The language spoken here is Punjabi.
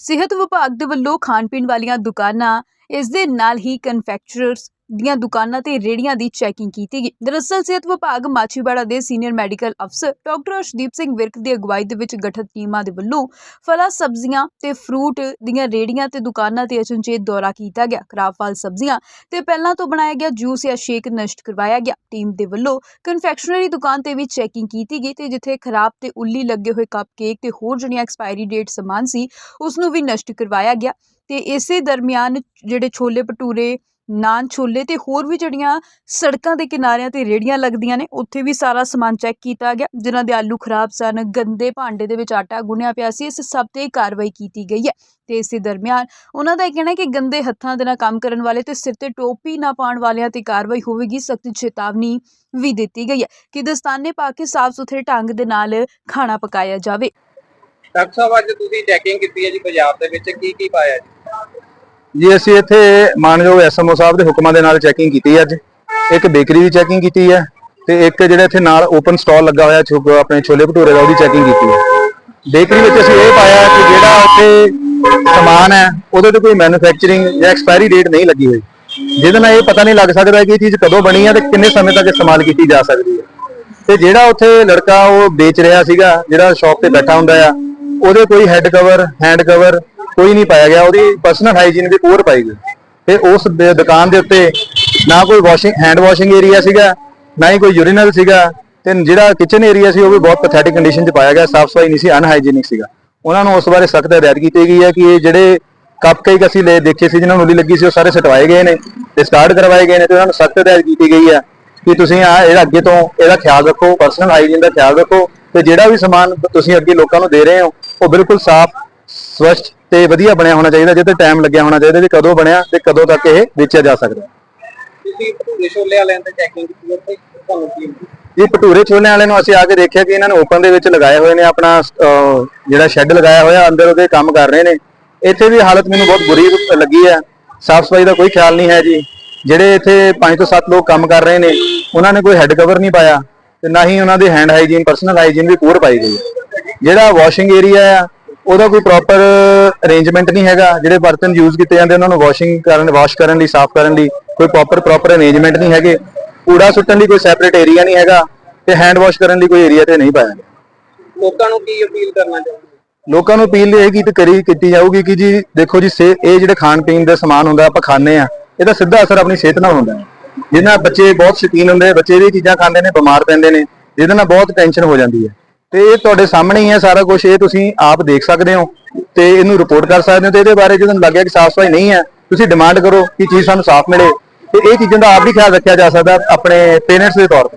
ਸਿਹਤ ਵਿਭਾਗ ਦੇ ਵੱਲੋਂ ਖਾਣ ਪੀਣ ਵਾਲੀਆਂ ਦੁਕਾਨਾਂ ਇਸ ਦੇ ਨਾਲ ਹੀ ਕਨਫੈਕਚਰਰਸ ਦੀਆਂ ਦੁਕਾਨਾਂ ਤੇ ਰੇੜੀਆਂ ਦੀ ਚੈਕਿੰਗ ਕੀਤੀ ਗਈ। ਦਰਅਸਲ ਸਿਹਤ ਵਿਭਾਗ ਮਾਛੀਵਾੜਾ ਦੇ ਸੀਨੀਅਰ ਮੈਡੀਕਲ ਅਫਸਰ ਡਾਕਟਰ ਅਰਸ਼ਦੀਪ ਸਿੰਘ ਵਿਰਕ ਦੀ ਅਗਵਾਈ ਦੇ ਵਿੱਚ ਗਠਿਤ ਟੀਮਾਂ ਦੇ ਵੱਲੋਂ ਫਲਾਂ, ਸਬਜ਼ੀਆਂ ਤੇ ਫਰੂਟ ਦੀਆਂ ਰੇੜੀਆਂ ਤੇ ਦੁਕਾਨਾਂ ਤੇ ਅਚਨਚੇਤ ਦੌਰਾ ਕੀਤਾ ਗਿਆ। ਖਰਾਬ ਫਲ, ਸਬਜ਼ੀਆਂ ਤੇ ਪਹਿਲਾਂ ਤੋਂ ਬਣਾਇਆ ਗਿਆ ਜੂਸ ਜਾਂ ਸ਼ੇਕ ਨਸ਼ਟ ਕਰਵਾਇਆ ਗਿਆ। ਟੀਮ ਦੇ ਵੱਲੋਂ ਕਨਫੈਕਸ਼ਨਰੀ ਦੁਕਾਨ ਤੇ ਵੀ ਚੈਕਿੰਗ ਕੀਤੀ ਗਈ ਤੇ ਜਿੱਥੇ ਖਰਾਬ ਤੇ ਉੱਲੀ ਲੱਗੇ ਹੋਏ ਕੱਪ ਕੇਕ ਤੇ ਹੋਰ ਜਿਹੜੀਆਂ ਐਕਸਪਾਇਰੀ ਡੇਟ ਸਮਾਨ ਸੀ ਉਸ ਨੂੰ ਵੀ ਨਸ਼ਟ ਕਰਵਾਇਆ ਗਿਆ ਤੇ ਇਸੇ ਦਰਮਿਆਨ ਜਿਹੜੇ ਛੋਲੇ ਭਟੂਰੇ ਨਾਨ ਛੋਲੇ ਤੇ ਹੋਰ ਵੀ ਜਿਹੜੀਆਂ ਸੜਕਾਂ ਦੇ ਕਿਨਾਰਿਆਂ ਤੇ ਰੇੜੀਆਂ ਲੱਗਦੀਆਂ ਨੇ, ਉੱਥੇ ਵੀ ਸਾਰਾ ਸਮਾਨ ਚੈੱਕ ਕੀਤਾ ਗਿਆ, ਜਿਨ੍ਹਾਂ ਦੇ ਆਲੂ ਖਰਾਬ ਸਨ, ਗੰਦੇ ਭਾਂਡੇ ਦੇ ਵਿੱਚ ਆਟਾ ਗੁੰਨਿਆ ਪਿਆ ਸੀ, ਇਸ ਸਭ ਤੇ ਕਾਰਵਾਈ ਕੀਤੀ ਗਈ ਹੈ। ਤੇ ਇਸੇ ਦਰਮਿਆਨ ਉਹਨਾਂ ਦਾ ਇਹ ਕਹਿਣਾ ਕਿ ਗੰਦੇ ਹੱਥਾਂ ਦੇ ਨਾਲ ਕੰਮ ਕਰਨ ਵਾਲੇ ਤੇ ਸਿਰ ਤੇ ਟੋਪੀ ਨਾ ਪਾਉਣ ਵਾਲਿਆਂ ਤੇ ਕਾਰਵਾਈ ਹੋਵੇਗੀ, ਸਖਤ ਚੇਤਾਵਨੀ ਵੀ ਦਿੱਤੀ ਗਈ ਹੈ ਕਿ ਦਸਤਾਨੇ ਪਾ ਕੇ ਸਾਫ਼ ਸੁਥਰੇ ਢੰਗ ਦੇ ਨਾਲ ਖਾਣਾ ਪਕਾਇਆ ਜਾਵੇ। ਡਾਕਟਰ ਸਾਹਿਬ, ਅੱਜ ਤੁਸੀਂ ਚੈਕਿੰਗ ਕੀਤੀ ਹੈ ਜੀ, ਬਾਜ਼ਾਰ ਦੇ ਵਿੱਚ ਕੀ ਕੀ ਪਾਇਆ ਜੀ? ਜੀ, ਅਸੀਂ ਇੱਥੇ ਮਾਨਯੋਗ ਐਸਐਮਓ ਸਾਹਿਬ ਦੇ ਹੁਕਮਾਂ ਦੇ ਨਾਲ ਚੈਕਿੰਗ ਕੀਤੀ ਅੱਜ। ਇੱਕ ਬੇਕਰੀ ਦੀ ਚੈਕਿੰਗ ਕੀਤੀ ਹੈ ਤੇ ਇੱਕ ਜਿਹੜਾ ਇੱਥੇ ਨਾਲ ਓਪਨ ਸਟਾਲ ਲੱਗਾ ਹੋਇਆ ਛੋ ਆਪਣੇ ਛੋਲੇ ਭਟੂਰੇ ਦਾ ਉਹਦੀ ਚੈਕਿੰਗ ਕੀਤੀ ਹੈ। ਬੇਕਰੀ ਵਿੱਚ ਅਸੀਂ ਇਹ ਪਾਇਆ ਕਿ ਜਿਹੜਾ ਉੱਥੇ ਸਮਾਨ ਹੈ, ਉਹਦੇ ਤੇ ਕੋਈ ਮੈਨੂਫੈਕਚਰਿੰਗ ਜਾਂ ਐਕਸਪਾਇਰੀ ਡੇਟ ਨਹੀਂ ਲੱਗੀ ਹੋਈ। ਜਿਹਦੇ ਨਾਲ ਇਹ ਪਤਾ ਨਹੀਂ ਲੱਗ ਸਕਦਾ ਕਿ ਇਹ ਚੀਜ਼ ਕਦੋਂ ਬਣੀ ਹੈ ਤੇ ਕਿੰਨੇ ਸਮੇਂ ਤੱਕ ਇਸਤੇਮਾਲ ਕੀਤੀ ਜਾ ਸਕਦੀ ਹੈ। ਤੇ ਜਿਹੜਾ ਉੱਥੇ ਲੜਕਾ ਉਹ ਵੇਚ ਰਿਹਾ ਸੀਗਾ, ਜਿਹੜਾ ਸ਼ਾਪ ਤੇ ਬੈਠਾ ਹੁੰਦਾ ਆ, ਉਹਦੇ ਕੋਈ ਹੈੱਡ ਕਵਰ ਹੈਂਡ ਕਵਰ ਕੋਈ ਨਹੀਂ ਪਾਇਆ ਗਿਆ, ਉਹਦੀ ਪਰਸਨਲ ਹਾਈਜੀਨ ਵੀ ਪੂਰ ਪਾਈ ਗਈ। ਤੇ ਉਸ ਦ- ਦੁਕਾਨ ਦੇ ਉੱਤੇ ਨਾ ਕੋਈ ਵਾਸ਼ਿੰਗ ਹੈਂਡ ਵਾਸ਼ਿੰਗ ਏਰੀਆ ਸੀਗਾ, ਨਾ ਹੀ ਕੋਈ ਯੂਰੀਨਲ ਸੀਗਾ, ਤੇ ਜਿਹੜਾ ਕਿਚਨ ਏਰੀਆ ਸੀ, ਉਹ ਵੀ ਬਹੁਤ ਪੈਥੈਟਿਕ ਕੰਡੀਸ਼ਨ 'ਚ ਪਾਇਆ ਗਿਆ ਸਾਫ਼ ਸਫ਼ਾਈ ਨਹੀਂ ਸੀ ਅਨਹਾਈਜੀਨਿਕ ਸੀਗਾ। ਉਹਨਾਂ ਨੂੰ ਉਸ ਬਾਰੇ ਸਖਤ ਹਦਾਇਤ ਕੀਤੀ ਗਈ ਹੈ ਕਿ ਇਹ ਜਿਹੜੇ ਕੱਪ ਕੇਕ ਅਸੀਂ ਲੈ ਦੇਖੇ ਸੀ ਜਿਨ੍ਹਾਂ ਨੂੰ ਉਲੀ ਲੱਗੀ ਸੀ, ਉਹ ਸਾਰੇ ਸਟਵਾਏ ਗਏ ਨੇ ਡਿਸਕਾਰਡ ਕਰਵਾਏ ਗਏ ਨੇ ਤੇ ਉਹਨਾਂ ਨੂੰ ਸਖਤ ਹਦਾਇਤ ਕੀਤੀ ਗਈ ਹੈ ਕਿ ਤੁਸੀਂ ਆ ਇਹਦਾ ਅੱਗੇ ਤੋਂ ਇਹਦਾ ਖਿਆਲ ਰੱਖੋ ਪਰਸਨਲ ਹਾਈਜੀਨ ਦਾ ਖਿਆਲ ਰੱਖੋ ਤੇ ਜਿਹੜਾ ਵੀ ਸਮਾਨ ਤੁਸੀਂ ਅੱਗੇ ਲੋਕਾਂ ਨੂੰ ਦੇ ਰਹੇ ਹੋ, ਉਹ ਬਿਲਕੁਲ ਸਾਫ਼ ਸਵੱਛ ਤੇ ਵਧੀਆ ਬਣਿਆ ਹੋਣਾ ਚਾਹੀਦਾ ਜਿਹਦੇ ਟਾਈਮ ਲੱਗਿਆ ਹੋਣਾ ਚਾਹੀਦਾ ਵੀ ਕਦੋਂ ਬਣਿਆ ਤੇ ਕਦੋਂ ਤੱਕ ਇਹ ਵੇਚਿਆ ਜਾ ਸਕਦਾ। ਤੁਸੀਂ ਭਟੂਰੇ ਛੋਲੇ ਵਾਲਿਆਂ ਤੇ ਚੈਕਿੰਗ ਕੀਤੀ ਉੱਥੇ ਤੁਹਾਨੂੰ ਕੀ ਇਹ ਭਟੂਰੇ ਛੋਲਿਆਂ ਵਾਲੇ ਨੂੰ ਅਸੀਂ ਆ ਕੇ ਦੇਖਿਆ ਕਿ ਇਹਨਾਂ ਨੇ ਓਪਨ ਦੇ ਵਿੱਚ ਲਗਾਏ ਹੋਏ ਨੇ ਆਪਣਾ ਜਿਹੜਾ ਸ਼ੈੱਡ ਲਗਾਇਆ ਹੋਇਆ ਅੰਦਰ ਉਹਦੇ ਕੰਮ ਕਰ ਰਹੇ ਨੇ। ਇੱਥੇ ਵੀ ਹਾਲਤ ਮੈਨੂੰ ਬਹੁਤ ਬੁਰੀ ਲੱਗੀ ਹੈ। ਸਾਫ਼ ਸਫ਼ਾਈ ਦਾ ਕੋਈ ਖਿਆਲ ਨਹੀਂ ਹੈ ਜੀ। ਜਿਹੜੇ ਇੱਥੇ 5 ਤੋਂ 7 ਲੋਕ ਕੰਮ ਕਰ ਰਹੇ ਨੇ ਉਹਨਾਂ ਨੇ ਕੋਈ ਹੈੱਡ ਕਵਰ ਨਹੀਂ ਪਾਇਆ ਤੇ ਨਾ ਹੀ ਉਹਨਾਂ ਦੇ ਹੈਂਡ ਹਾਈਜੀਨ ਪਰਸਨਲ ਹਾਈਜੀਨ ਵੀ ਪੂਰ ਪਾਈ ਗਈ ਜਿਹੜਾ ਵਾਸ਼ਿੰਗ ਏਰੀਆ ਆ ਉਹਦਾ ਕੋਈ ਪ੍ਰੋਪਰ ਅਰੇਂਜਮੈਂਟ ਨਹੀਂ ਹੈਗਾ ਜਿਹੜੇ ਬਰਤਨ ਯੂਜ਼ ਕੀਤੇ ਜਾਂਦੇ ਉਹਨਾਂ ਨੂੰ ਵਾਸ਼ਿੰਗ ਕਰਨ ਵਾਸ਼ ਕਰਨ ਲਈ ਸਾਫ਼ ਕਰਨ ਲਈ ਕੋਈ ਪ੍ਰੋਪਰ ਪ੍ਰੋਪਰ ਅਰੇਂਜਮੈਂਟ ਨਹੀਂ ਹੈਗੇ। ਕੂੜਾ ਸੁੱਟਣ ਲਈ ਕੋਈ ਸੈਪਰੇਟ ਏਰੀਆ ਨਹੀਂ ਹੈਗਾ ਤੇ ਹੈਂਡ ਵਾਸ਼ ਕਰਨ ਲਈ ਕੋਈ ਏਰੀਆ ਤੇ ਨਹੀਂ ਪਾਇਆ ਗਿਆ ਲੋਕਾਂ ਨੂੰ ਕੀ ਅਪੀਲ ਕਰਨਾ ਚਾਹੁੰਦੇ ਲੋਕਾਂ ਨੂੰ ਅਪੀਲ ਇਹ ਕੀਤੀ ਕਰੀ ਕੀਤੀ ਜਾਊਗੀ ਕਿ ਜੀ ਦੇਖੋ ਜੀ ਇਹ ਜਿਹੜੇ ਖਾਣ ਪੀਣ ਦਾ ਸਮਾਨ ਹੁੰਦਾ ਆਪਾਂ ਖਾਂਦੇ ਆ ਇਹਦਾ ਸਿੱਧਾ ਅਸਰ ਆਪਣੀ ਸਿਹਤ ਨਾਲ ਹੁੰਦਾ ਹੈ। ਜਿਹਨਾਂ ਬੱਚੇ ਬਹੁਤ ਸ਼ੌਕੀਨ ਹੁੰਦੇ ਬੱਚੇ ਇਹ ਚੀਜ਼ਾਂ ਖਾਂਦੇ ਨੇ ਬਿਮਾਰ ਪੈਂਦੇ ਨੇ ਜਿਹਦੇ ਨਾਲ ਬਹੁਤ ਟੈਨਸ਼ਨ ਹੋ ਜਾਂਦੀ ਹੈ। ਤੇ ਇਹ ਤੁਹਾਡੇ ਸਾਹਮਣੇ ਹੀ ਹੈ ਸਾਰਾ ਕੁਝ ਇਹ ਤੁਸੀਂ ਆਪ ਦੇਖ ਸਕਦੇ ਹੋ ਤੇ ਇਹਨੂੰ ਰਿਪੋਰਟ ਕਰ ਸਕਦੇ ਹੋ ਤੇ ਇਹਦੇ ਬਾਰੇ ਜੇ ਜਦੋਂ ਲੱਗਿਆ ਕਿ ਸਾਫ਼ ਸਫ਼ਾਈ ਨਹੀਂ ਹੈ, ਤੁਸੀਂ ਡਿਮਾਂਡ ਕਰੋ ਕਿ ਚੀਜ਼ ਸਾਨੂੰ ਸਾਫ਼ ਮਿਲੇ ਤੇ ਇਹ ਚੀਜ਼ਾਂ ਦਾ ਆਪ ਵੀ ਖਿਆਲ ਰੱਖਿਆ ਜਾ ਸਕਦਾ ਆਪਣੇ ਪੇਰੈਂਟਸ ਦੇ ਤੌਰ ਤੇ।